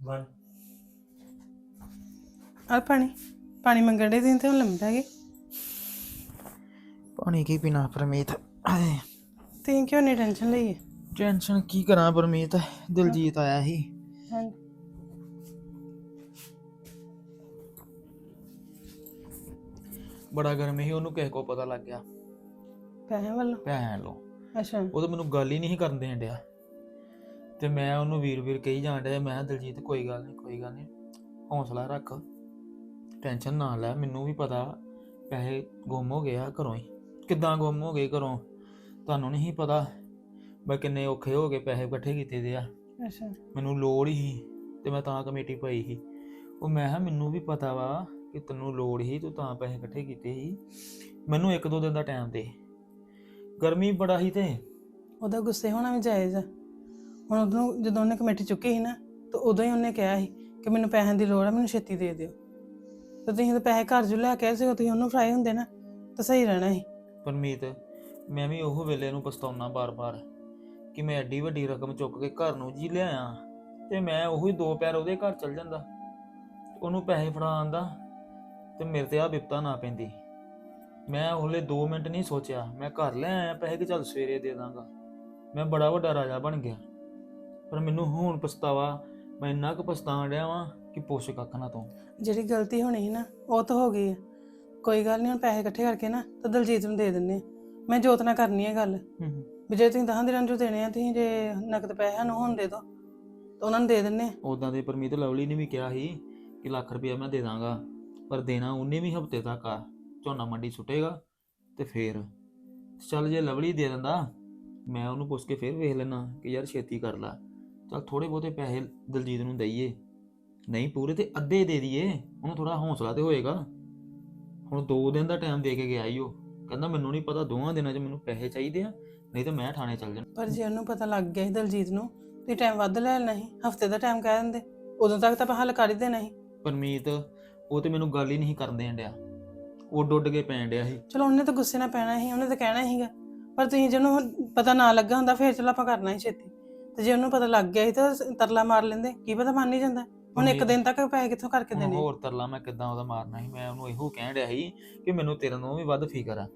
One ਆ ਪਾਣੀ ਪਾਣੀ ਮੰਗਣ ਦੇ ਦਿਨ ਤੇ ਹੁਣ ਲੰਮਦਾ ਗਏ। ਪਾਣੀ ਕੀ ਪੀਣਾ ਪਰਮੀਤ? ਤੁਸੀਂ ਕਿਉਂ ਨਹੀਂ ਟੈਨਸ਼ਨ ਲਈ ਹੈ ਟੈਨਸ਼ਨ ਕੀ ਕਰਾਂ ਪਰਮੀਤ? ਦਿਲਜੀਤ ਆਇਆ ਸੀ। ਹਾਂ ਬੜਾ ਗਰਮ ਸੀ ਉਹਨੂੰ ਕਿਸੇ ਕੋ ਪਤਾ ਲੱਗ ਗਿਆ। ਪੈਸੇ ਵੱਲੋਂ? ਭੈਣ ਲੋ ਅੱਛਾ। ਉਹ ਤਾਂ ਮੈਨੂੰ ਗੱਲ ਹੀ ਨਹੀਂ ਸੀ ਕਰਨ ਦੇਣ ਡਿਆ। ਤੇ ਮੈਂ ਉਹਨੂੰ ਵੀਰ ਵੀਰ ਕਹੀ ਜਾਣ ਡਿਆ ਮੈਂ ਕਿਹਾ, ਦਿਲਜੀਤ ਕੋਈ ਗੱਲ ਨਹੀਂ ਕੋਈ ਗੱਲ ਨਹੀਂ ਹੌਸਲਾ ਰੱਖ ਟੈਨਸ਼ਨ ਨਾ ਲੈ ਮੈਨੂੰ ਵੀ ਪਤਾ ਪੈਸੇ ਗੁੰਮ ਹੋ ਗਏ ਆ ਘਰੋਂ ਹੀ। ਕਿੱਦਾਂ ਗੁੰਮ ਹੋ ਗਏ ਘਰੋਂ ਤੁਹਾਨੂੰ ਨਹੀਂ ਪਤਾ ਮੈਂ ਕਿੰਨੇ ਔਖੇ ਹੋ ਕੇ ਪੈਸੇ ਇਕੱਠੇ ਕੀਤੇ ਦੇ ਆ। ਅੱਛਾ। ਮੈਨੂੰ ਲੋੜ ਹੀ ਤੇ ਮੈਂ ਤਾਂ ਕਮੇਟੀ ਪਾਈ ਸੀ। ਉਹ ਮੈਂ ਕਿਹਾ ਮੈਨੂੰ ਵੀ ਪਤਾ ਵਾ ਕਿ ਤੈਨੂੰ ਲੋੜ ਹੀ ਤੂੰ ਤਾਂ ਪੈਸੇ ਇਕੱਠੇ ਕੀਤੇ ਸੀ। ਮੈਨੂੰ ਇੱਕ ਦੋ ਦਿਨ ਦਾ ਟਾਈਮ ਦੇ। ਗਰਮੀ ਬੜਾ ਹੀ ਤੇ। ਉਹਦਾ ਗੁੱਸੇ ਹੋਣਾ ਵੀ ਜਾਇਜ਼ ਆ। ਹੁਣ ਉਦੋਂ ਜਦੋਂ ਉਹਨੇ ਕਮੇਟੀ ਚੁੱਕੀ ਸੀ ਨਾ, ਤਾਂ ਉਦੋਂ ਹੀ ਉਹਨੇ ਕਿਹਾ ਸੀ ਕਿ ਮੈਨੂੰ ਪੈਸਿਆਂ ਦੀ ਲੋੜ ਹੈ ਮੈਨੂੰ ਛੇਤੀ ਦੇ ਦਿਓ। ਤੇ ਤੁਸੀਂ ਤਾਂ ਪੈਸੇ ਘਰ ਜੂ ਲੈ ਕੇ ਆਏ ਸੀ ਤੁਸੀਂ ਉਹਨੂੰ ਫੜਾਏ ਹੁੰਦੇ ਨਾ, ਤਾਂ ਸਹੀ ਰਹਿਣਾ ਸੀ। ਪਰਮੀਤ, ਮੈਂ ਵੀ ਉਹ ਵੇਲੇ ਨੂੰ ਪਛਤਾਉਣਾ ਬਾਰ-ਬਾਰ ਕਿ ਮੈਂ ਐਡੀ ਵੱਡੀ ਰਕਮ ਚੁੱਕ ਕੇ ਘਰ ਨੂੰ ਜੀ ਲਿਆਇਆ ਤੇ ਮੈਂ ਉਹੀ ਦੋ ਪੈਰ ਉਹਦੇ ਘਰ ਚਲ ਜਾਂਦਾ। ਉਹਨੂੰ ਪੈਸੇ ਫੜਾ ਆਂਦਾ ਤੇ ਮੇਰੇ ਤੇ ਆ ਬਿਪਤਾ ਨਾ ਪੈਂਦੀ। ਮੈਂ ਉਹਲੇ 2 ਮਿੰਟ ਨਹੀਂ ਸੋਚਿਆ, ਮੈਂ ਘਰ ਲੈ ਆਇਆ, ਪੈਸੇ ਕਿ ਚੱਲ ਸਵੇਰੇ ਦੇ ਦਾਂਗਾ। ਮੈਂ ਬੜਾ ਵੱਡਾ ਰਾਜਾ ਬਣ ਗਿਆ। ਪਰ ਮੈਨੂੰ ਹੁਣ ਪਛਤਾਵਾ ਮੈਂ ਇੰਨਾ ਕੁ ਪਛਤਾਣ ਡਿਆ ਵਾਂ ਕਿ ਪੁੱਛ ਕੱਖ ਨਾ ਤੂੰ। ਜਿਹੜੀ ਗਲਤੀ ਹੋਣੀ ਸੀ ਨਾ ਉਹ ਤਾਂ ਹੋ ਗਈ ਹੈ ਕੋਈ ਗੱਲ ਨਹੀਂ ਹੁਣ ਪੈਸੇ ਇਕੱਠੇ ਕਰਕੇ ਨਾ ਤਾਂ ਦਲਜੀਤ ਨੂੰ ਦੇ ਦਿੰਨੇ। ਮੈਂ ਜੋਤ ਨਾਲ ਕਰਨੀ ਹੈ ਗੱਲ ਵੀ ਜੇ ਤੁਸੀਂ ਦਹਾਂ ਦਿਨਾਂ ਨੂੰ ਦੇਣੇ ਆ ਤੁਸੀਂ ਜੇ ਨਕਦ ਪੈਸੇ ਸਾਨੂੰ ਹੁਣ ਦੇ ਦਿਓ ਤਾਂ ਉਹਨਾਂ ਨੂੰ ਦੇ ਦਿੰਨੇ। ਉਦਾਂ ਦੇ ਪਰਮੀਤ ਲਵਲੀ ਨੇ ਵੀ ਕਿਹਾ ਸੀ ਕਿ ਲੱਖ ਰੁਪਇਆ ਮੈਂ ਦੇ ਦਾਂਗਾ ਪਰ ਦੇਣਾ ਉਹਨੇ ਵੀ ਹਫ਼ਤੇ ਤੱਕ ਆ। ਝੋਨਾ ਮੰਡੀ ਸੁੱਟੇਗਾ ਤੇ ਫੇਰ। ਚੱਲ ਜੇ ਲਵਲੀ ਦੇ ਦਿੰਦਾ ਮੈਂ ਉਹਨੂੰ ਪੁੱਛ ਕੇ ਫੇਰ ਵੇਖ ਲੈਣਾ ਕਿ ਯਾਰ ਛੇਤੀ ਕਰ ਲੈ। ਚੱਲ ਥੋੜੇ ਬਹੁਤੇ ਪੈਸੇ ਦਲਜੀਤ ਨੂੰ ਦਈਏ। ਨਹੀਂ ਪੂਰੇ ਤੇ ਅੱਧੇ ਦੇ ਦਈਏ ਉਹਨੂੰ ਥੋੜਾ ਹੌਸਲਾ ਤੇ ਹੋਏਗਾ। ਹੁਣ 2 ਦਿਨ ਦਾ ਟਾਈਮ ਦੇ ਕੇ ਗਿਆ ਈ ਉਹ। ਕਹਿੰਦਾ ਮੈਨੂੰ ਨਹੀਂ ਪਤਾ ਦੋਵਾਂ ਦਿਨਾਂ 'ਚ ਮੈਨੂੰ ਪੈਸੇ ਚਾਹੀਦੇ ਆ ਨਹੀਂ ਤਾਂ ਮੈਂ ਥਾਣੇ ਚੱਲ ਜਾਣਾ। ਪਰ ਜੇ ਉਹਨੂੰ ਪਤਾ ਲੱਗ ਗਿਆ ਸੀ ਦਲਜੀਤ ਨੂੰ ਤੇ ਟਾਈਮ ਵੱਧ ਲੈ ਲੈਣਾ ਸੀ ਹਫ਼ਤੇ ਦਾ ਟਾਈਮ ਕਹਿ ਦਿੰਦੇ ਉਦੋਂ ਤੱਕ ਤਾਂ ਆਪਾਂ ਹੱਲ ਕਰ ਹੀ ਦੇਣਾ ਸੀ। ਪਰਮੀਤ ਉਹ ਤੇ ਮੈਨੂੰ ਗੱਲ ਹੀ ਨਹੀਂ ਕਰਨ ਦੇਣ ਡਿਆ। ਉੱਡ ਉੱਡ ਕੇ ਪੈਣ ਡਿਆ ਸੀ। ਚਲੋ ਉਹਨੇ ਤਾਂ ਗੁੱਸੇ ਨਾਲ ਪੈਣਾ ਸੀ ਉਹਨੇ ਤਾਂ ਕਹਿਣਾ ਸੀਗਾ। ਪਰ ਤੁਸੀਂ ਜਿਹਨੂੰ ਪਤਾ ਨਾ ਲੱਗਾ ਹੁੰਦਾ ਫਿਰ ਚਲੋ ਆਪਾਂ ਕਰਨਾ ਹੀ ਛੇਤੀ। ਤੇ ਜੇ ਉਹਨੂੰ ਪਤਾ ਲੱਗ ਗਿਆ ਸੀ ਤਾਂ ਤਰਲਾ ਮਾਰ ਲੈਂਦੇ ਕੀ ਪਤਾ ਮੰਨ ਨਹੀਂ ਜਾਂਦਾ। ਹੁਣ ਇੱਕ। ਦਿਨ ਤੱਕ ਪੈਸੇ ਕਿੱਥੋਂ ਕਰਕੇ ਹੁਣ ਦੇਣੇ? ਹੋਰ ਤਰਲਾ ਮੈਂ ਕਿੱਦਾਂ ਉਹਦਾ ਮਾਰਨਾ ਸੀ ਮੈਂ ਉਹਨੂੰ ਇਹੋ ਕਹਿਣ ਡਿਆ ਸੀ ਕਿ ਮੈਨੂੰ ਤੇਰੇ ਨਾਲੋਂ ਵੀ ਵੱਧ ਫਿਕਰ ਆ।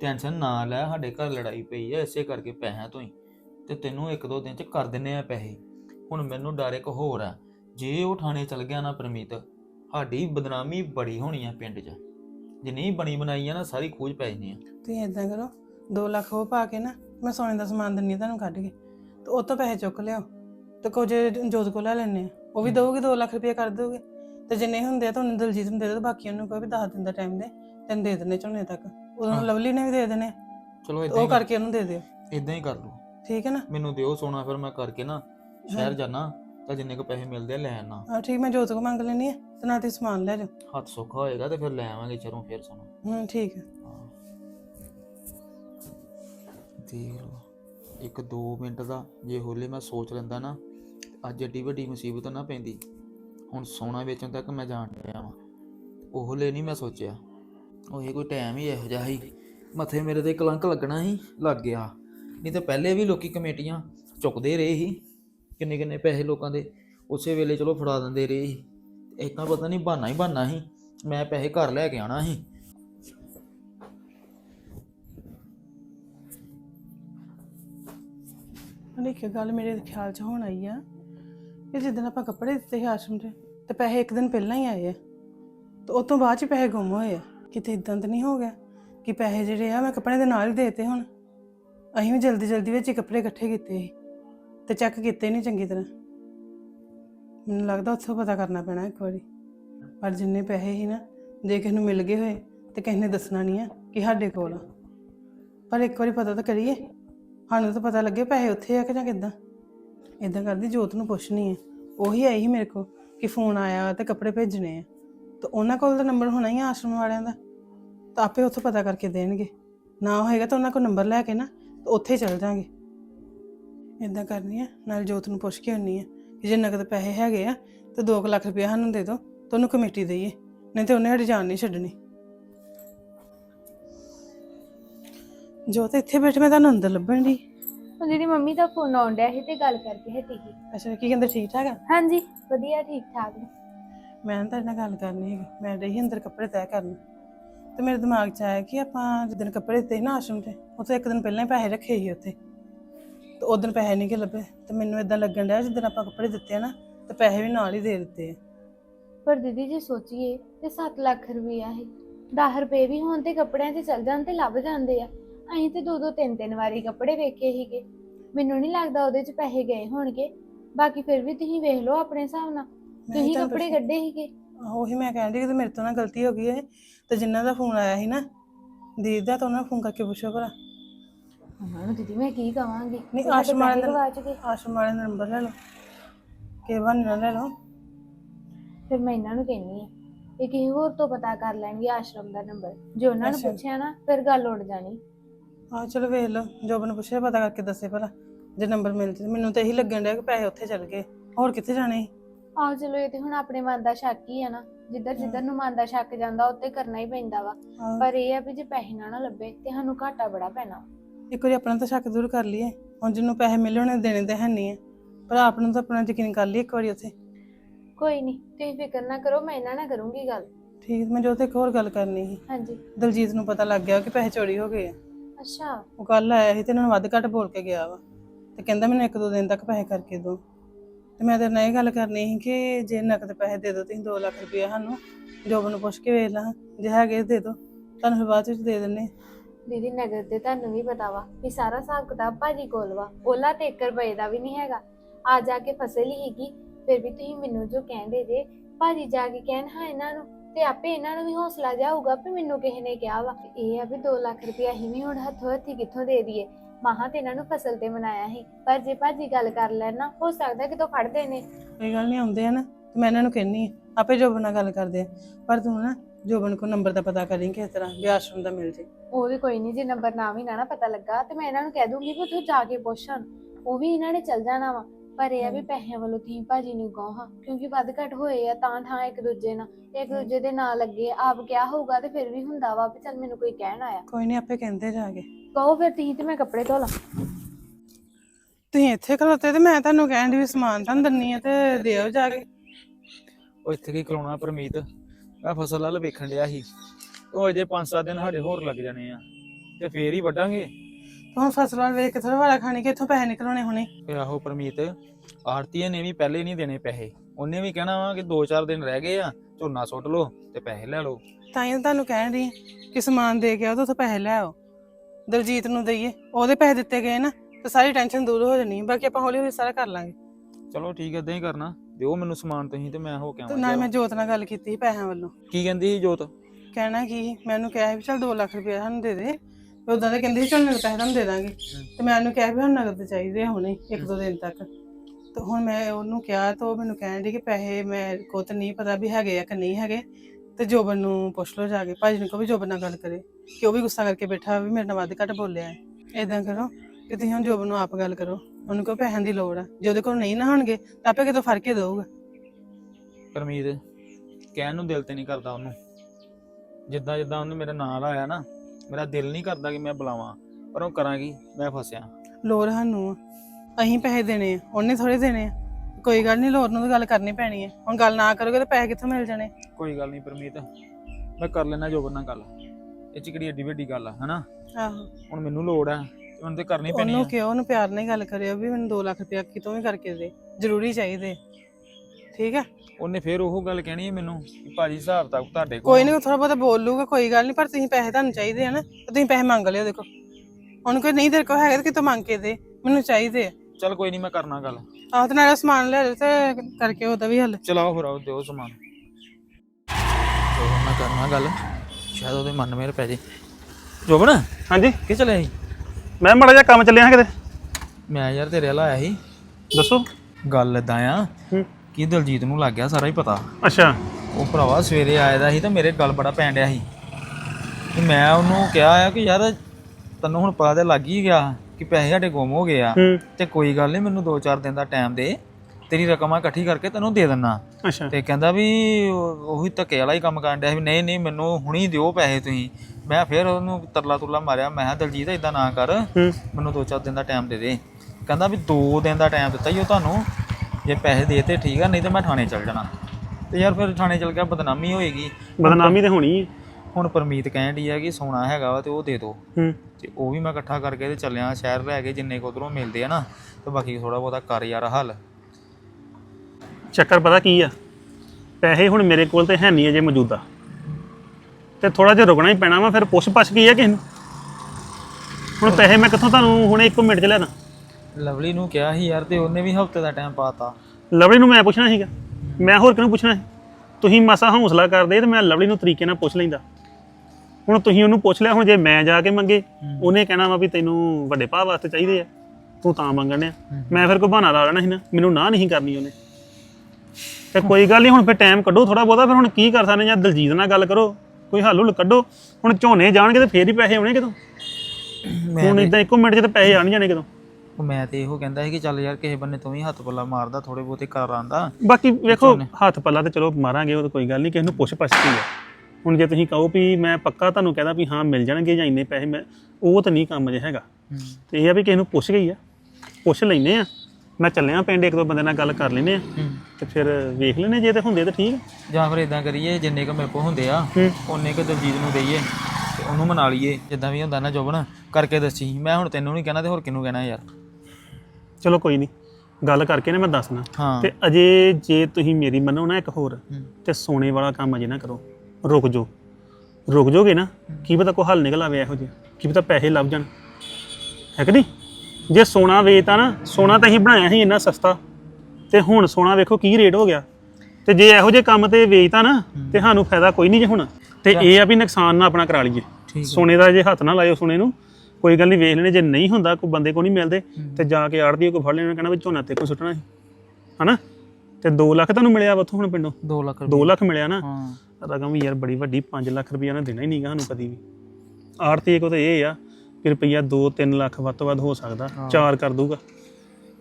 ਟੈਨਸ਼ਨ ਨਾ ਲੈ ਸਾਡੇ ਘਰ ਲੜਾਈ ਪਈ ਆ ਇਸੇ ਕਰਕੇ ਪੈਸਿਆਂ ਤੋਂ ਹੀ। ਤੇ ਤੈਨੂੰ ਇੱਕ ਦੋ ਦਿਨ ਚ ਕਰ ਦਿੰਨੇ ਆ ਪੈਸੇ। ਹੁਣ ਮੈਨੂੰ ਡਰ ਇੱਕ ਹੋਰ ਆ ਜੇ ਉਹ ਥਾਣੇ ਚਲ ਗਿਆ ਨਾ ਪਰਮੀਤ ਸਾਡੀ ਬਦਨਾਮੀ ਬੜੀ ਹੋਣੀ ਆ ਪਿੰਡ 'ਚ। ਜੇ ਨਹੀਂ ਬਣੀ ਬਣਾਈ ਆ ਨਾ ਸਾਰੀ ਖੋਜ ਪੈ ਜਾਣੀ ਆ। ਤੁਸੀਂ ਇਦਾਂ ਕਰੋ 2 ਲੱਖ ਉਹ ਪਾ ਕੇ ਨਾ ਮੈਂ ਸੋਨੇ ਦਾ ਸਮਾਨ ਦਿੰਨੀ ਆ ਤੁਹਾਨੂੰ ਕੱਢ ਕੇ। ਤੇ ਉਹ ਤੋਂ ਪੈਸੇ ਚੁੱਕ ਲਿਆਓ ਤੇ ਕੁਝ ਜੋਤ ਕੋਲ ਲੈ ਲੈਣੇ ਉਹ ਵੀ ਦਊਗੀ 2 ਲੱਖ ਰੁਪਏ ਕਰ ਦੋਗੇ ਤੇ ਜਿੰਨੇ ਹੁੰਦੇ ਆ ਤੁਹਾਨੂੰ ਦਲਜੀਤ ਨੂੰ ਦੇ ਤੇ ਬਾਕੀ ਉਹਨੂੰ ਕੋਈ ਵੀ 10 ਦਿਨ ਦਾ ਟਾਈਮ ਦੇ ਤੈਨੂੰ ਦੇ ਦਿੰਨੇ ਝੋਨੇ ਤੱਕ। ਉਹਨੂੰ। ਲਵਲੀ ਨੇ ਵੀ ਦੇ ਦੇਣੇ। ਚਲੋ ਤੇ ਇਦਾਂ ਉਹ ਕਰਕੇ ਉਹਨੂੰ ਦੇ ਦਿਓ। ਇਦਾਂ ਹੀ ਕਰ ਲਓ। ਠੀਕ ਹੈ ਨਾ? ਮੈਨੂੰ ਦਿਓ ਸੋਨਾ ਫਿਰ ਮੈਂ ਕਰਕੇ ਨਾ ਸ਼ਹਿਰ ਜਾਣਾ ਤਾਂ ਜਿੰਨੇ ਕੁ ਪੈਸੇ ਮਿਲਦੇ ਆ ਲੈ ਆਣਾ ਹਾਂ ਠੀਕ ਮੈਂ ਜੋਤ ਕੋ ਮੰਗ ਲੈਣੀ ਹੈ ਤੇ ਨਾਲ ਤੁਸੀਂ ਸਮਾਨ ਲੈ ਜਾਓ। ਹੱਥ ਸੌਖਾ ਹੋਏਗਾ ਤੇ ਫਿਰ ਲੈ ਆਵਾਂਗੇ ਚਰੋਂ ਫਿਰ ਸੋਨਾ। ਹੂੰ ਠੀਕ ਹੈ। ਹਾਂ। ਦੇਖ ਲਓ। ਇੱਕ 2 ਮਿੰਟ ਦਾ, ਜੇ ਹੋਲੇ ਮੈਂ ਸੋਚ ਲੈਂਦਾ ਨਾ, ਅੱਜ ਏਡੀ ਵੱਡੀ ਮੁਸੀਬਤ ਨਾ ਪੈਂਦੀ। ਹੁਣ ਸੋਨਾ ਵੇਚਣ ਤੱਕ ਮੈਂ ਜਾਣ ਰਿਹਾ ਵਾਂ। ਉਹ ਹੋਲੇ ਨਹੀਂ ਮੈਂ ਸੋਚਿਆ। ਉਹ ਇਹ ਕੋਈ ਟਾਈਮ ਹੀ ਇਹੋ ਜਿਹਾ ਸੀ। ਮੱਥੇ ਮੇਰੇ ਤੇ ਕਲੰਕ ਲੱਗਣਾ ਹੀ ਲੱਗ ਗਿਆ। ਨਹੀਂ ਤਾਂ ਪਹਿਲੇ ਵੀ ਲੋਕੀ ਕਮੇਟੀਆਂ ਚੁੱਕਦੇ ਰਹੇ ਸੀ। ਕਿੰਨੇ ਕਿੰਨੇ ਪੈਸੇ ਲੋਕਾਂ ਦੇ ਉਸੇ ਵੇਲੇ ਚਲੋ ਫੜਾ ਦਿੰਦੇ ਰਹੇ ਸੀ। ਇਤਾਂ ਪਤਾ ਨਹੀਂ ਬਹਾਨਾ ਹੀ ਬਹਾਨਾ ਸੀ। ਮੈਂ ਪੈਸੇ ਘਰ ਲੈ ਕੇ ਆਣਾ ਸੀ। ਹੁਣ ਇੱਕ ਗੱਲ ਮੇਰੇ ਖਿਆਲ 'ਚ ਹੁਣ ਆਈ ਆ ਕਿ ਜਿੱਦਣ ਆਪਾਂ ਕੱਪੜੇ ਦਿੱਤੇ ਸੀ ਆਸ਼ਰਮ 'ਚ ਤੇ ਪੈਸੇ ਇੱਕ ਦਿਨ ਪਹਿਲਾਂ ਹੀ ਆਏ ਆ। ਤੇ ਉਸ ਤੋਂ ਬਾਅਦ 'ਚ ਪੈਸੇ ਗੁੰਮ ਹੋਏ ਆ। ਕਿਤੇ ਇਦਾਂ ਤਾਂ ਨਹੀਂ ਹੋ ਗਿਆ ਕਿ ਪੈਸੇ ਜਿਹੜੇ ਆ ਮੈਂ ਕੱਪੜੇ ਦੇ ਨਾਲ ਹੀ ਦੇਤੇ ਹੁਣ? ਅਸੀਂ ਵੀ ਜਲਦੀ ਜਲਦੀ ਵਿੱਚ ਹੀ ਕੱਪੜੇ ਇਕੱਠੇ ਕੀਤੇ ਸੀ ਤੇ ਚੈੱਕ ਕੀਤੇ ਨਹੀਂ ਚੰਗੀ ਤਰ੍ਹਾਂ। ਮੈਨੂੰ ਲੱਗਦਾ ਉੱਥੋਂ ਪਤਾ ਕਰਨਾ ਪੈਣਾ ਇੱਕ ਵਾਰੀ। ਪਰ ਜਿੰਨੇ ਪੈਸੇ ਸੀ ਨਾ, ਜੇ ਕਿਸੇ ਨੂੰ ਮਿਲ ਗਏ ਹੋਏ ਤੇ ਕਿਸੇ ਨੇ ਦੱਸਣਾ ਨਹੀਂ ਆ ਕਿ ਸਾਡੇ ਕੋਲ ਆ। ਪਰ ਇੱਕ ਵਾਰੀ ਪਤਾ ਤਾਂ ਕਰੀਏ। ਸਾਨੂੰ ਤਾਂ ਪਤਾ ਲੱਗੇ ਪੈਸੇ ਉੱਥੇ ਆ ਕਿ ਜਾਂ ਕਿੱਦਾਂ। ਇਦਾਂ ਕਰਦੀ, ਜੋਤ ਨੂੰ ਪੁੱਛਣੀ ਹੈ ਉਹੀ ਆਈ ਸੀ ਮੇਰੇ ਕੋਲ ਕਿ ਫੋਨ ਆਇਆ ਤੇ ਕੱਪੜੇ ਭੇਜਣੇ ਆ। ਤੇ ਉਹਨਾਂ ਕੋਲ ਤਾਂ ਨੰਬਰ ਹੋਣਾ ਹੀ ਆ ਆਸ਼ਰਮ ਵਾਲਿਆਂ ਦਾ। ਤਾਂ ਆਪੇ ਉੱਥੋਂ ਪਤਾ ਕਰਕੇ ਦੇਣਗੇ। ਨਾ ਹੋਏਗਾ ਤਾਂ ਉਹਨਾਂ ਕੋਲ ਨੰਬਰ ਲੈ ਕੇ ਨਾ, ਤੇ ਉੱਥੇ ਚੱਲ ਜਾਾਂਗੇ। ਇਦਾਂ ਕਰਨੀ ਆ, ਨਾਲ ਜੋਤ ਨੂੰ ਪੁੱਛ ਕੇ ਆਉਣੀ ਆ ਕਿ ਜੇ ਨਕਦ ਪੈਸੇ ਹੈਗੇ ਆ, ਤੇ 2 ਲੱਖ ਰੁਪਇਆ ਸਾਨੂੰ ਦੇ ਦਿਓ ਤੁਹਾਨੂੰ ਕਮੇਟੀ ਦੇਈਏ। ਨਹੀਂ ਤੇ ਉਹਨੇ ਸਾਡੀ ਜਾਨ ਨਹੀਂ ਛੱਡਣੀ। ਜੋਤ ਇੱਥੇ ਬੈਠੇ ਮੈਂ ਤੁਹਾਨੂੰ ਅੰਦਰ ਲੱਭਣ ਦੀ ਉਹ ਦੀਦੀ ਮੰਮੀ ਦਾ ਫੋਨ ਆਉਣ ਡਿਆ ਸੀ ਤੇ ਗੱਲ ਕਰਕੇ ਹਟੀ ਸੀ। ਅੱਛਾ ਕੀ ਕਹਿੰਦੇ ਠੀਕ ਠਾਕ ਆ? ਹਾਂਜੀ ਵਧੀਆ ਠੀਕ ਠਾਕ। ਨੇ ਮੈਂ ਨਾ ਤੁਹਾਡੇ ਨਾਲ ਗੱਲ ਕਰਨੀ ਹੈ ਮੈਂ ਰਹੀ ਅੰਦਰ ਕੱਪੜੇ ਤੈਅ ਕਰਨ। ਤੇ ਮੇਰੇ ਦਿਮਾਗ 'ਚ ਆਇਆ ਕਿ ਆਪਾਂ ਜਿੱਦਣ ਕੱਪੜੇ ਸੀ ਨਾ ਆਸ਼ਰਮ 'ਚ ਉੱਥੇ ਇੱਕ ਦਿਨ ਪਹਿਲਾਂ ਹੀ ਪੈਸੇ ਰੱਖੇ ਸੀ ਉੱਥੇ। ਤੇ ਉਦੋਂ ਪੈਸੇ ਨਹੀਂ ਕਿ ਲੱਭੇ। ਤੇ ਮੈਨੂੰ ਇਦਾਂ ਲੱਗਣ ਡਿਆ ਜਿੱਦਣ ਆਪਾਂ ਕੱਪੜੇ ਦਿੱਤੇ ਆ ਨਾ ਤੇ ਪੈਸੇ ਵੀ ਨਾਲ ਹੀ ਦੇ ਦਿੱਤੇ ਆ। ਪਰ ਦੀਦੀ ਜੇ ਸੋਚੀਏ ਤੇ 7 ਲੱਖ ਰੁਪਈਆ ਹੈ 10 ਰੁਪਏ ਵੀ ਹੋਣ ਤੇ ਕੱਪੜਿਆਂ ਤੇ ਚੱਲ ਜਾਣ ਤੇ ਲੱਭ ਜਾਂਦੇ ਆ। ਅਸੀਂ ਤੇ ਦੋ ਦੋ ਤਿੰਨ ਤਿੰਨ ਵਾਰੀ ਕੱਪੜੇ ਵੇਖੇ ਸੀਗੇ। ਮੈਨੂੰ ਨਹੀਂ ਲੱਗਦਾ ਉਹਦੇ ਚ ਪੈਸੇ ਗਏ ਹੋਣਗੇ। ਬਾਕੀ ਫਿਰ ਵੀ ਤੁਸੀਂ ਵੇਖ ਲਓ ਆਪਣੇ ਹਿਸਾਬ ਨਾਲ। ਮੈਂ ਤੁਸੀਂ ਤੁਹਾਨੂੰ ਕੱਪੜੇ ਦੱਸਿਆ। ਕੱਢੇ ਸੀਗੇ? ਆਹੋ ਉਹੀ ਮੈਂ ਕਹਿੰਦੀ ਕਿ ਮੇਰੇ ਤੋਂ ਨਾ ਗਲਤੀ ਹੋ ਗਈ ਹੈ ਤੇ ਜਿਨ੍ਹਾਂ ਦਾ ਫੋਨ ਆਇਆ ਸੀ ਨਾ ਦੀਦ ਦਾ ਤਾਂ ਉਹਨਾਂ ਨੂੰ ਫੋਨ ਕਰਕੇ ਪੁੱਛੋ ਭਲਾ। ਉਹਨਾਂ ਨੂੰ ਦੀਦੀ ਮੈਂ ਕੀ ਕਵਾਂਗੀ? ਨਹੀਂ ਤਾਂ ਵਾਲੇ ਪੈਸੇ ਦਾ ਗਵਾਚ ਗਏ ਆਸ਼ਰਮ ਵਾਲੇ ਦਾ ਨੰਬਰ ਲੈ ਲਓ। ਕਿ ਬਹਾਨੇ ਨਾਲ ਲੈ ਲਓ। ਫਿਰ ਮੈਂ ਇਹਨਾਂ ਨੂੰ ਕਹਿੰਨੀ ਆ ਇਹ ਕਿਸੇ ਹੋਰ ਤੋਂ ਪਤਾ ਕਰ ਲੈਣਗੇ ਆਸ਼ਰਮ ਦਾ ਨੰਬਰ। ਜੇ ਉਹਨਾਂ ਨੂੰ ਅੱਛਾ। ਪੁੱਛਿਆ ਨਾ ਫਿਰ ਗੱਲ ਉੱਡ ਜਾਣੀ। ਆਹ ਚਲੋ ਵੇਖ ਲਓ ਜੋਬਨ ਨੂੰ ਪੁੱਛਿਆ ਪਤਾ ਕਰਕੇ ਦੱਸੇ ਭਲਾ ਜੇ ਨੰਬਰ ਮਿਲ ਜੇ ਮੈਨੂੰ ਤਾਂ ਇਹੀ ਲੱਗਣ ਡਿਆ ਕਿ ਪੈਸੇ ਉੱਥੇ ਚਲ ਗਏ ਹੋਰ ਕਿੱਥੇ ਜਾਣੇ ਸੀ? ਆਹ ਚਲੋ ਇਹ ਤੇ ਹੁਣ ਆਪਣੇ ਮਨ ਦਾ ਸ਼ੱਕ ਹੀ ਆ ਨਾ ਜਿੱਧਰ ਜਿੱਧਰ ਨੂੰ ਮਨ ਦਾ ਸ਼ੱਕ ਜਾਂਦਾ ਉੱਤੇ ਕਰਨਾ ਹੀ ਪੈਂਦਾ ਵਾ। ਪਰ ਇਹ ਆ ਵੀ ਜੇ ਪੈਸੇ ਨਾ ਨਾ ਲੱਭੇ ਤੇ ਸਾਨੂੰ ਘਾਟਾ ਬੜਾ ਪੈਣਾ। ਇੱਕ ਵਾਰੀ ਆਪਣਾ ਤਾਂ ਸ਼ੱਕ ਦੂਰ ਕਰ ਲਈਏ ਹੁਣ ਜਿਹਨੂੰ ਪੈਸੇ ਮਿਲੇ ਉਹਨੇ ਦੇਣੇ ਤੇ ਹੈ ਨਹੀਂ ਹੈ ਪਰ ਆਪ ਨੂੰ ਤਾਂ ਆਪਣਾ ਯਕੀਨ ਕਰ ਲਈਏ ਇੱਕ ਵਾਰੀ ਉੱਥੇ। ਕੋਈ ਨਹੀਂ ਤੁਸੀਂ ਫਿਕਰ ਨਾ ਕਰੋ ਮੈਂ ਇਹਨਾਂ ਨਾਲ ਕਰੂੰਗੀ ਗੱਲ। ਠੀਕ ਮੈਂ ਜੋ ਤੇ ਇੱਕ ਹੋਰ ਗੱਲ ਕਰਨੀ ਸੀ। ਹਾਂਜੀ। ਦਲਜੀਤ ਨੂੰ ਪਤਾ ਲੱਗ ਗਿਆ ਕਿ ਪੈਸੇ ਚੋਰੀ ਹੋ ਗਏ ਆ। ਅੱਛਾ। ਉਹ ਕੱਲ ਆਇਆ ਸੀ ਤੇ ਇਹਨਾਂ ਨੂੰ ਵੱਧ ਘੱਟ ਬੋਲ ਕੇ ਗਿਆ ਵਾ। ਤੇ ਕਹਿੰਦਾ ਮੈਨੂੰ ਇੱਕ ਦੋ ਦਿਨ ਤੱਕ ਪੈਸੇ ਕਰਕੇ ਦਿਓ। ਤੇ ਮੈਂ ਤੇਰੇ ਨਾਲ ਇਹ ਗੱਲ ਕਰਨੀ ਸੀ ਕਿ ਜੇ ਨਕਦ ਪੈਸੇ ਦੇ ਦਿਓ ਤੁਸੀਂ 2 ਲੱਖ ਰੁਪਏ ਸਾਨੂੰ ਜੋਬ ਨੂੰ ਪੁੱਛ ਕੇ ਵੇਖ ਲਾਂ। ਜੇ ਹੈਗੇ ਦੇ ਦਿਓ। ਤੁਹਾਨੂੰ ਫਿਰ ਬਾਅਦ ਵਿੱਚ ਦੇ ਦਿੰਨੇ ਦੀਦੀ ਨਗਰ ਦੇ ਤੁਹਾਨੂੰ ਵੀ ਪਤਾ ਵਾ ਵੀ ਸਾਰਾ ਹਿਸਾਬ ਕਿਤਾਬ ਭਾਜੀ ਕੋਲ ਵਾ। ਓਲਾ ਤੇ 1 ਰੁਪਏ ਦਾ ਵੀ ਨਹੀਂ ਹੈਗਾ। ਆ ਜਾ ਕੇ ਫਸਲ ਹੀ ਹੈਗੀ ਫਿਰ ਵੀ ਤੁਸੀਂ ਮੈਨੂੰ ਜੋ ਕਹਿੰਦੇ ਜੇ ਭਾਜੀ ਜਾ ਕੇ ਕਹਿਣ ਹਾਂ ਇਹਨਾਂ ਨੂੰ ਤੇ ਆਪੇ ਇਹਨਾਂ ਨੂੰ ਵੀ ਹੌਸਲਾ ਜਾਊਗਾ ਵੀ ਮੈਨੂੰ ਕਿਸੇ ਨੇ ਕਿਹਾ ਵਾ। ਇਹ ਆ ਵੀ 2 ਲੱਖ ਰੁਪਇਆ ਹੀ ਵੀ ਹੁਣ ਹੱਥੋਂ ਹੱਥੀ ਕਿੱਥੋਂ ਦੇ ਦਈਏ। ਮਹਾਂ ਤੇ ਇਹਨਾਂ ਨੂੰ ਫਸਲ ਤੇ ਮਨਾਇਆ ਸੀ। ਪਰ ਜੇ ਭਾਜੀ ਗੱਲ ਕਰ ਲੈਣ ਹੋ ਸਕਦਾ ਕਿਤੋਂ ਫੜਦੇ ਨੇ। ਕੋਈ ਗੱਲ ਨਹੀਂ ਆਉਂਦੇ ਆ ਨਾ ਤੇ ਮੈਂ ਇਹਨਾਂ ਨੂੰ ਕਹਿੰਨੀ ਆਪੇ ਜੋਬਨ ਨਾਲ ਗੱਲ ਕਰਦੇ ਆ। ਪਰ ਤੂੰ ਨਾ ਜੋਬਨ ਕੋ ਨੰਬਰ ਦਾ ਪਤਾ ਕਰੀਂ ਕਿਸ ਤਰ੍ਹਾਂ ਵੀ ਆਸ਼ਰਮ ਦਾ ਮਿਲ ਜੇ। ਉਹ ਵੀ ਕੋਈ ਨਹੀਂ ਜੇ ਨੰਬਰ ਨਾ ਵੀ ਨਾ ਨਾ ਪਤਾ ਲੱਗਾ ਤੇ ਮੈਂ ਇਹਨਾਂ ਨੂੰ ਕਹਿ ਦੂੰਗੀ ਵੀ ਤੂੰ ਜਾ ਕੇ ਪੁੱਛਣ। ਉਹ ਵੀ ਇਹਨਾਂ ਨੇ ਚੱਲ ਜਾਣਾ ਵਾ। ਪਰ ਇਹ ਆ ਵੀ। ਪੈਸਿਆਂ ਵੱਲੋਂ ਤੁਸੀਂ ਭਾਜੀ ਨੂੰ ਕਹੋ ਹਾਂ ਕਿਉਂਕਿ ਵੱਧ ਘੱਟ ਹੋਏ ਆ ਤਾਂ ਠਾਂ ਇੱਕ ਦੂਜੇ ਨਾਲ ਇੱਕ। ਦੂਜੇ ਦੇ ਨਾਂ ਲੱਗੇ ਆਪ ਕਿਹਾ ਹੋਊਗਾ ਤੇ ਫਿਰ ਵੀ ਹੁੰਦਾ ਵਾ ਵੀ ਚੱਲ ਮੈਨੂੰ ਕੋਈ ਕਹਿਣ ਆਇਆ। ਕੋਈ ਨਹੀਂ ਆਪੇ ਕਹਿੰਦੇ ਜਾ ਕੇ ਕਹੋ ਫਿਰ ਤੁਸੀਂ ਤੇ ਮੈਂ ਕੱਪੜੇ ਧੋ ਲਾਂ। ਤੁਸੀਂ ਇੱਥੇ ਖਲੋਤੇ ਤੇ ਮੈਂ ਤੁਹਾਨੂੰ ਕਹਿਣ ਦੀ ਵੀ ਸਮਾਨ ਤੁਹਾਨੂੰ ਦਿੰਨੀ ਆ ਤੇ ਦਿਓ ਜਾ ਕੇ ਉਹ ਇੱਥੇ ਕੀ ਕਰਾਉਣਾ ਪਰਮੀਤ? ਮੈਂ ਫਸਲ ਵੱਲ ਵੇਖਣ ਡਿਆ ਸੀ। ਉਹ ਅਜੇ 5-7 ਦਿਨ ਸਾਡੇ ਹੋਰ ਲੱਗ ਜਾਣੇ ਆ। ਤੇ ਫੇਰ ਹੀ ਵੱਢਾਂਗੇ। ਹੁਣ ਫਸਲਾਂ ਵੇਖ ਕੇ ਥੋੜਾ ਵਾਲਾ ਖਾਣੀ ਕਿ ਇੱਥੋਂ ਪੈਸੇ ਨਿਕਲਣੇ ਹੁਣੇ? ਤੇ ਆਹੋ ਪਰਮੀਤ ਆੜਤੀਏ ਨੇ ਵੀ ਪਹਿਲੇ ਨਹੀਂ ਦੇਣੇ ਪੈਸੇ। ਉਹਨੇ ਵੀ ਕਹਿਣਾ ਵਾ ਕਿ 2-4 ਦਿਨ ਰਹਿ ਗਏ ਆ ਝੋਨਾ ਸੁੱਟ ਲਓ ਤੇ ਪੈਸੇ ਲੈ ਲਓ। ਤਾਂ ਹੀ ਤਾਂ ਤੁਹਾਨੂੰ ਕਹਿਣ ਰਹੀ ਕਿ ਸਮਾਨ ਦੇ ਕੇ ਆਓ ਤੇ ਉੱਥੋਂ ਪੈਸੇ ਲੈ ਆਓ। ਦਲਜੀਤ ਨੂੰ ਦਈਏ ਉਹਦੇ ਪੈਸੇ ਦਿੱਤੇ ਗਏ ਨਾ ਤੇ ਸਾਰੀ ਟੈਨਸ਼ਨ ਦੂਰ ਹੋ ਜਾਣੀ ਬਾਕੀ ਆਪਾਂ ਹੌਲੀ ਹੌਲੀ ਸਾਰਾ ਕਰ ਲਾਂਗੇ। ਚਲੋ ਠੀਕ ਐ ਇਦਾਂ ਹੀ ਕਰਨਾ। ਦਿਓ ਮੈਨੂੰ ਸਮਾਨ ਤੁਸੀਂ ਤੇ ਮੈਂ ਹੋ ਕੇ ਤੇ ਨਾਲ ਮੈਂ ਆਵਾਂ ਜੋਤ ਨਾਲ ਗੱਲ ਕੀਤੀ ਸੀ ਪੈਸਿਆਂ ਵੱਲੋਂ। ਕੀ ਕਹਿੰਦੀ ਸੀ ਜੋਤ? ਕਹਿਣਾ ਕੀ ਮੈਂ ਉਹਨੂੰ ਕਿਹਾ ਸੀ ਵੀ ਚਲ 2 ਲੱਖ ਰੁਪਏ ਸਾਨੂੰ ਦੇ ਦੇ। ਉਦਾਂ ਤਾਂ ਕਹਿੰਦੀ ਸੀ ਚਲ ਨਗਦ ਪੈਸੇ ਤੁਹਾਨੂੰ ਦੇ ਦਾਂਗੇ। ਤੇ ਮੈਂ ਉਹਨੂੰ ਕਿਹਾ ਵੀ ਹੁਣ ਨਗਦ ਚਾਹੀਦੇ ਆ ਹੁਣੇ, ਇੱਕ ਦੋ ਦਿਨ ਤੱਕ। ਤੇ ਹੁਣ ਮੈਂ ਉਹਨੂੰ ਕਿਹਾ ਤਾਂ ਉਹ ਮੈਨੂੰ ਕਹਿਣ ਦੀ ਕਿ ਪੈਸੇ ਮੈਂ ਕੋ ਤਾਂ ਨਹੀਂ ਪਤਾ ਵੀ ਹੈਗੇ ਆ ਕਿ ਨਹੀਂ ਹੈਗੇ। ਤੇ ਜੋਬਨ ਨੂੰ ਪੁੱਛ ਲਓ ਜਾ ਕੇ, ਭਾਜੀ ਨੂੰ ਕਹੋ ਵੀ ਜੋਬਨ ਨਾਲ ਗੱਲ ਕਰੇ। ਕਿ ਉਹ ਵੀ ਗੁੱਸਾ ਕਰਕੇ ਬੈਠਾ ਵੀ ਮੇਰੇ ਨਾਲ ਵੱਧ ਘੱਟ ਬੋਲਿਆ ਹੈ। ਇਦਾਂ ਕਰੋ ਕਿ ਤੁਸੀਂ ਹੁਣ ਜੋਬਨ ਨੂੰ ਆਪ ਗੱਲ ਕਰੋ। ਉਹਨੂੰ ਕਹੋ ਪੈਸਿਆਂ ਦੀ ਲੋੜ ਆ। ਜੇ ਉਹਦੇ ਕੋਲ ਨਹੀਂ ਨਾ ਹੋਣਗੇ, ਤਾਂ ਆਪੇ ਕਿਤੋਂ ਫੜ ਕੇ ਦਊਗਾ। ਪਰਮੀਤ, ਕਹਿਣ ਨੂੰ ਦਿਲ ਤੇ ਨਹੀਂ ਕਰਦਾ ਉਹਨੂੰ। ਜਿੱਦਾਂ ਜਿੱਦਾਂ ਉਹਨੇ ਮੇਰਾ ਨਾਂ ਲਾਇਆ ਨਾ ਮੇਰਾ ਦਿਲ ਨਹੀਂ ਕਰਦਾ ਕਿ ਮੈਂ ਬੁਲਾਵਾਂ ਪਰ ਉਹ ਕਰਾਂਗੀ ਮੈਂ ਫਸਿਆ। ਲੋੜ ਸਾਨੂੰ ਆ। ਅਸੀਂ ਪੈਸੇ ਦੇਣੇ ਆ ਉਹਨੇ ਥੋੜੇ ਦੇਣੇ ਆ। ਕੋਈ ਗੱਲ ਨਹੀਂ ਲੋੜ ਨੂੰ ਤਾਂ ਗੱਲ ਕਰਨੀ ਪੈਣੀ ਹੈ ਹੁਣ ਗੱਲ ਨਾ ਕਰੋਗੇ ਤਾਂ ਪੈਸੇ ਕਿੱਥੋਂ ਮਿਲ ਜਾਣੇ? ਕੋਈ ਗੱਲ ਨਹੀਂ ਪਰਮੀਤ ਮੈਂ ਕਰ ਲੈਣਾ ਜੋਬਨ ਨਾਲ ਗੱਲ ਇਹ ਚ ਕਿਹੜੀ ਏਡੀ ਵੱਡੀ ਗੱਲ ਆ ਹਨਾ? ਆਹੋ। ਹੁਣ ਮੈਨੂੰ ਲੋੜ ਆ ਤੇ ਤੇ ਕਰਨੀ ਪੈਣੀ ਉਹਨੂੰ ਕਿਹਾ ਉਹਨੂੰ ਪਿਆਰ ਨਾਲ ਹੀ ਗੱਲ ਕਰਿਓ ਵੀ ਮੈਨੂੰ 2 ਲੱਖ ਰੁਪਇਆ ਕਿਤੋਂ ਵੀ ਕਰਕੇ ਦੇ ਜ਼ਰੂਰੀ ਚਾਹੀਦੇ ਠੀਕ ਹੈ ਉਹਨੇ ਫੇਰ ਉਹ ਗੱਲ ਕਹਿਣੀ ਹੈ ਮੈਨੂੰ ਕਿ ਭਾਜੀ ਹਿਸਾਬ ਤੱਕ ਤੁਹਾਡੇ ਕੋਲ ਕੋਈ ਨਹੀਂ ਥੋੜਾ ਬਹੁਤਾ ਬੋਲ ਲੂਗਾ ਕੋਈ ਗੱਲ ਨਹੀਂ ਪਰ ਤੁਸੀਂ ਪੈਸੇ ਤੁਹਾਨੂੰ ਚਾਹੀਦੇ ਆ ਨਾ ਤੇ ਤੁਸੀਂ ਪੈਸੇ ਮੰਗ ਲਿਓ ਦੇਖੋ। ਹੁਣ ਕੋਈ ਨਹੀਂ ਤੇਰੇ ਕੋਲ ਹੈਗਾ ਤਾਂ ਕਿਤੋਂ ਮੰਗ ਕੇ ਦੇ ਮੈਨੂੰ ਚਾਹੀਦੇ ਆ। ਚੱਲ ਕੋਈ ਨਹੀਂ ਮੈਂ ਕਰਨਾ ਗੱਲ। ਆਹ ਤੇ ਨਾਲੇ ਸਮਾਨ ਲੈ ਲਓ ਤੇ ਕਰਕੇ ਉਹਦਾ ਵੀ ਹੱਲ। ਚਲਾਓ ਫਿਰ ਆਓ ਦਿਓ ਸਮਾਨ। ਜੋਬਨ ਮੈਂ ਕਰਨਾ ਗੱਲ ਸ਼ਾਇਦ ਉਹਦੇ ਮਨ ਮੇਰ ਪੈ ਜੇ। ਜੋਬਨ? ਹਾਂਜੀ। ਕਿ ਚਲਿਆ ਸੀ? ਮੈਂ ਮੜਾ ਜਿਹਾ ਕੰਮ ਚੱਲਿਆ ਕਿਤੇ। ਮੈਂ ਯਾਰ ਤੇਰੇ ਵੱਲ ਆਇਆ ਸੀ। ਦੱਸੋ। ਗੱਲ ਏਦਾਂ ਆ ਹੂੰ। ਕਿ ਦਲਜੀਤ ਨੂੰ ਲੱਗ ਗਿਆ ਸਾਰਾ ਹੀ ਪਤਾ। ਅੱਛਾ। ਉਹ ਭਰਾਵਾ ਸਵੇਰੇ ਆਇਆ ਦਾ ਸੀ ਤੇ ਮੇਰੇ ਗੱਲ ਬੜਾ ਪੈਣ ਡਿਆ ਸੀ। ਤੇ ਮੈਂ ਉਹਨੂੰ ਕਿਹਾ ਆ ਕਿ ਯਾਰ ਤੈਨੂੰ ਹੁਣ ਪਤਾ ਤੇ ਲੱਗ ਹੀ ਗਿਆ ਕਿ ਪੈਸੇ ਸਾਡੇ ਗੁੰਮ ਹੋ ਗਏ ਆ। ਹੂੰ। ਤੇ ਕੋਈ ਗੱਲ ਨਹੀਂ ਮੈਨੂੰ 2-4 ਦਿਨ ਦਾ ਟਾਈਮ ਦੇ। ਤੇਰੀ ਰਕਮਾਂ ਇਕੱਠੀ ਕਰਕੇ ਤੈਨੂੰ ਦੇ ਦਿੰਨਾ। ਅੱਛਾ। ਤੇ ਕਹਿੰਦਾ ਵੀ ਉਹ- ਉਹੀ ਧੱਕੇ ਵਾਲਾ ਹੀ ਕੰਮ ਕਰਨ ਡਿਆ ਸੀ ਵੀ ਨਹੀਂ ਨਹੀਂ ਮੈਨੂੰ ਹੁਣੀ ਦਿਓ ਪੈਸੇ ਤੁਸੀਂ। ਮੈਂ ਫਿਰ ਉਹਨੂੰ ਤਰਲਾ ਤੁਰਲਾ ਮਾਰਿਆ ਮੈਂ ਕਿਹਾ ਦਲਜੀਤ ਇਦਾਂ ਨਾ ਕਰ। ਹੂੰ। ਮੈਨੂੰ 2-4 ਦਿਨ ਦਾ ਟਾਈਮ ਦੇ ਦੇ। ਕਹਿੰਦਾ ਵੀ 2 ਦਿਨ ਦਾ ਟਾਈਮ ਦਿੱਤਾ ਹੀ ਉਹ ਤੁਹਾਨੂੰ। ਜੇ ਪੈਸੇ ਦੇਤੇ ਠੀਕ ਆ ਨਹੀਂ ਤੇ ਮੈਂ ਥਾਣੇ ਚੱਲ ਜਾਣਾ। ਤੇ ਯਾਰ ਫਿਰ ਥਾਣੇ ਚੱਲ ਗਿਆ ਬਦਨਾਮੀ ਹੋਏਗੀ। ਬਦਨਾਮੀ ਤੇ ਹੋਣੀ ਹੈ ਹੁਣ ਪਰਮੀਤ ਕਹਿਣ ਡਈ ਆ ਕਿ ਸੋਨਾ ਹੈਗਾ ਵਾ ਤੇ ਉਹ ਦੇ ਦਿਓ ਹੂੰ। ਤੇ ਉਹ ਵੀ ਮੈਂ ਇਕੱਠਾ ਕਰਕੇ ਤੇ ਚੱਲਿਆ ਸ਼ਹਿਰ ਲੈ ਕੇ ਜਿੰਨੇ ਕੁ ਉਧਰੋਂ ਮਿਲਦੇ ਆ ਨਾ ਤੇ ਬਾਕੀ ਥੋੜਾ ਬਹੁਤਾ ਕਰ ਯਾਰ ਹੱਲ। ਚੱਕਰ ਪਤਾ ਕੀ ਆ? ਪੈਸੇ ਹੁਣ ਮੇਰੇ ਕੋਲ ਤੇ ਹੈ ਨਹੀਂ ਅਜੇ ਮੌਜੂਦਾ। ਤੇ ਥੋੜਾ ਜਿਹਾ ਰੁਕਣਾ ਹੀ ਪੈਣਾ ਵਾ ਫਿਰ ਪੁੱਛ ਪਛ ਕੀ ਆ ਕਿਸੇ ਨੂੰ? ਹੁਣ ਪੈਸੇ ਮੈਂ ਕਿੱਥੋਂ ਤੁਹਾਨੂੰ ਹੁਣੇ 1 ਮਿੰਟ ਚ ਲੈਣਾ ਲਵਲੀ ਨੂੰ ਕਿਹਾ ਸੀ ਯਾਰ ਤੇ ਉਹਨੇ ਵੀ ਹਫ਼ਤੇ ਦਾ ਟਾਈਮ ਪਾਤਾ। ਲਵਲੀ ਨੂੰ ਮੈਂ ਪੁੱਛਣਾ ਸੀਗਾ। ਮੈਂ ਹੋਰ ਕਿਹਨੂੰ ਪੁੱਛਣਾ ਸੀ? ਤੁਸੀਂ ਮਾਸਾ ਹੌਸਲਾ ਕਰਦੇ ਤੇ ਮੈਂ ਲਵਲੀ ਨੂੰ ਤਰੀਕੇ ਨਾਲ ਪੁੱਛ ਲੈਂਦਾ। ਹੁਣ ਤੁਸੀਂ ਉਹਨੂੰ ਪੁੱਛ ਲਿਆ ਹੁਣ ਜੇ ਮੈਂ ਜਾ ਕੇ ਮੰਗੇ ਉਹਨੇ ਕਹਿਣਾ ਵਾ ਵੀ ਤੈਨੂੰ ਵੱਡੇ ਭਾਅ ਵਾਸਤੇ ਚਾਹੀਦੇ ਆ। ਤੂੰ ਤਾਂ ਮੰਗਣ ਆ ਮੈਂ ਫਿਰ ਕੋਈ ਬਹਾਨਾ ਲਾ ਲੈਣਾ ਸੀ ਨਾ। ਮੈਨੂੰ ਨਾ ਨਹੀਂ ਕਰਨੀ ਉਹਨੇ। ਤੇ ਕੋਈ ਗੱਲ ਨਹੀਂ ਹੁਣ ਫਿਰ ਟਾਈਮ ਕੱਢੋ ਥੋੜਾ ਬਹੁਤਾ ਫਿਰ ਹੁਣ ਕੀ ਕਰ ਸਕਦੇ ਜਾਂ ਦਲਜੀਤ ਨਾਲ ਗੱਲ ਕਰੋ। ਕੋਈ ਹੱਲ ਹੁੱਲ ਕੱਢੋ। ਹੁਣ ਝੋਨੇ ਜਾਣਗੇ ਤੇ ਫੇਰ ਹੀ ਪੈਸੇ ਆਉਣੇ ਕਿਦੋਂ ਹੁਣ ਇਦਾਂ ਇੱਕੋ ਮਿੰਟ 'ਚ ਤੇ ਪੈਸੇ ਆਣ ਜਾਣੇ ਕਿਦੋਂ ਮੈਂ ਤੇ ਇਹੋ ਕਹਿੰਦਾ ਸੀ ਕਿ ਚੱਲ ਯਾਰ ਕਿਸੇ ਬੰਨੇ ਤੂੰ ਵੀ ਹੱਥ ਪੱਲਾ ਮਾਰਦਾ ਥੋੜੇ ਬਹੁਤੇ ਕਰ ਆਂਦਾ ਬਾਕੀ ਵੇਖੋ ਹੱਥ ਪੱਲਾ ਤੇ ਚਲੋ ਮਾਰਾਂਗੇ ਉਹ ਤਾਂ ਕੋਈ ਗੱਲ ਨਹੀਂ ਕਿਸੇ ਨੂੰ ਪੁੱਛ ਪਛ ਕੀ ਆ। ਹੁਣ ਜੇ ਤੁਸੀਂ ਕਹੋ ਵੀ ਮੈਂ ਪੱਕਾ ਤੁਹਾਨੂੰ ਕਹਦਾ ਵੀ ਹਾਂ ਮਿਲ ਜਾਣਗੇ ਜਾਂ ਇੰਨੇ ਪੈਸੇ ਮੈਂ ਉਹ ਤਾਂ ਨਹੀਂ ਕੰਮ ਜੇ ਹੈਗਾ। ਤੇ ਇਹ ਆ ਵੀ ਕਿਸੇ ਨੂੰ ਪੁੱਛ ਗਈ ਆ ਪੁੱਛ ਲੈਨੇ ਆ। ਮੈਂ ਚੱਲਿਆ ਪਿੰਡ ਇੱਕ ਦੋ ਬੰਦੇ ਨਾਲ ਗੱਲ ਕਰ ਲੈਨੇ ਆ। ਤੇ ਫਿਰ ਵੇਖ ਲੈਨੇ ਜੇ ਤੇ ਹੁੰਦੇ ਤਾਂ ਠੀਕ। ਜਾਂ ਫਿਰ ਇਦਾਂ ਕਰੀਏ ਜਿੰਨੇ ਕੁ ਮੇਰੇ ਕੋਲ ਹੁੰਦੇ ਆ ਉਹਨੇ ਕੁ ਦਲਜੀਤ ਨੂੰ ਦਈਏ ਤੇ ਉਹਨੂੰ ਮਨਾ ਲਈਏ ਜਿੱਦਾਂ ਵੀ ਹੁੰਦਾ ਨਾ ਜੋਬਨ ਕਰਕੇ ਦੱਸੀ। ਮੈਂ ਹੁਣ ਤੈਨੂੰ ਨਹੀਂ ਕਹਿਣਾ ਤੇ ਹੋਰ ਕਿਹਨੂੰ ਕਹਿਣਾ ਯਾਰ। ਚਲੋ ਕੋਈ ਨਹੀਂ ਗੱਲ ਕਰਕੇ ਨਾ ਮੈਂ ਦੱਸਣਾ ਹਾਂ। ਤੇ ਅਜੇ ਜੇ ਤੁਸੀਂ ਮੇਰੀ ਮੰਨੋ ਨਾ ਇੱਕ ਹੋਰ ਹੂੰ। ਤੇ ਸੋਨੇ ਵਾਲਾ ਕੰਮ ਅਜੇ ਨਾ ਕਰੋ ਰੁਕ ਜਾਓ। ਰੁਕ ਜਾਓਗੇ ਨਾ ਕੀ ਪਤਾ ਕੋਈ ਹੱਲ ਨਿਕਲ ਆਵੇ ਇਹੋ ਜਿਹਾ ਕੀ ਪਤਾ ਪੈਸੇ ਲੱਭ ਜਾਣ। ਹੈ ਕਿ ਨਹੀਂ? ਜੇ ਸੋਨਾ ਵੇਚਤਾ ਨਾ ਸੋਨਾ ਤਾਂ ਅਸੀਂ ਬਣਾਇਆ ਸੀ ਇੰਨਾ ਸਸਤਾ ਤੇ ਹੁਣ ਸੋਨਾ ਵੇਖੋ ਕੀ ਰੇਟ ਹੋ ਗਿਆ। ਤੇ ਜੇ ਇਹੋ ਜਿਹੇ ਕੰਮ ਤੇ ਵੇਚਤਾ ਨਾ ਤੇ ਸਾਨੂੰ ਫਾਇਦਾ ਕੋਈ ਨਹੀਂ ਜੇ ਹੁਣ। ਤੇ ਇਹ ਆ ਵੀ ਨੁਕਸਾਨ ਨਾ ਆਪਣਾ ਕਰਾ ਲਈਏ। ਠੀਕ ਸੋਨੇ ਦਾ ਜੇ ਹੱਥ ਨਾ ਲਾਇਓ ਸੋਨੇ ਨੂੰ ਕੋਈ ਗੱਲ ਨਹੀਂ ਵੇਖ ਲੈਣੇ ਜੇ ਨਹੀਂ ਹੁੰਦਾ ਕੋਈ ਬੰਦੇ ਕੋ ਨਹੀਂ ਮਿਲਦੇ ਤੇ ਜਾ ਕੇ ਆੜਦੀ ਕੋ ਫੜ ਲੈਣਾ ਕਹਿਣਾ ਵੀ ਝੋਨਾ ਤੇ ਕੋ ਸੁੱਟਣਾ ਸੀ ਹਨਾ? ਤੇ 2 ਲੱਖ ਤੁਹਾਨੂੰ ਮਿਲਿਆ ਵਾ ਉੱਥੋਂ ਹੁਣ ਪਿੰਡੋਂ? 2 ਲੱਖ 2 ਲੱਖ ਮਿਲਿਆ ਨਾ? ਹਾਂ। ਰਕਮ ਵੀ ਯਾਰ ਬੜੀ ਵੱਡੀ 5 ਲੱਖ ਰੁਪਈਆ ਨਾ ਦੇਣਾ ਹੀ ਨਹੀਂਗਾ ਸਾਨੂੰ ਕਦੀ ਵੀ। ਆੜਤੀ ਕੋ ਤਾਂ ਇਹ ਆ ਕਿ ਰੁਪਈਆ 2-3 ਲੱਖ ਵੱਧ ਤੋਂ ਵੱਧ ਹੋ ਸਕਦਾ 4 ਕਰ ਦੂਗਾ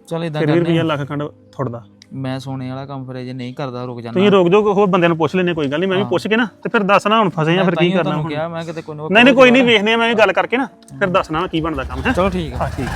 ਚੱਲ ਇਦਾਂ ਫਿਰ ਕਰਨੇ ਰੁਪਈਆ ਲੱਖ ਖੰਡ ਥੁੜਦਾ ਮੈਂ ਸੋਨੇ ਵਾਲਾ ਕੰਮ ਫਿਰ ਜੇ ਨਹੀਂ ਕਰਦਾ ਰੁਕ ਜਾਣਾ ਤੁਸੀਂ ਰੋਕ ਜਾਓ ਹੋਰ ਬੰਦਿਆਂ ਨੂੰ ਪੁੱਛ ਲੈਣੇ ਕੋਈ ਗੱਲ ਨਹੀਂ ਮੈਂ ਵੀ ਪੁੱਛ ਕੇ ਨਾ ਤੇ ਫਿਰ ਦੱਸਣਾ ਹੁਣ ਫਸੇ ਆ ਫਿਰ ਕੀ ਕਰਨਾ ਤੁਹਾਨੂੰ ਹੁਣ। ਕਿਹਾ ਮੈਂ ਕਿਤੇ ਕੋਈ ਨਾ ਨਹੀਂ ਨਹੀਂ ਕੋਈ ਨਹੀਂ ਵੇਖਨੇ ਆ ਮੈਂ ਵੀ ਗੱਲ ਕਰਕੇ ਨਾ ਫਿਰ ਦੱਸਣਾ ਕੀ ਬਣਦਾ ਕੰਮ ਹੈ। ਚਲੋ ਠੀਕ ਆ। ਹਾਂ ਠੀਕ।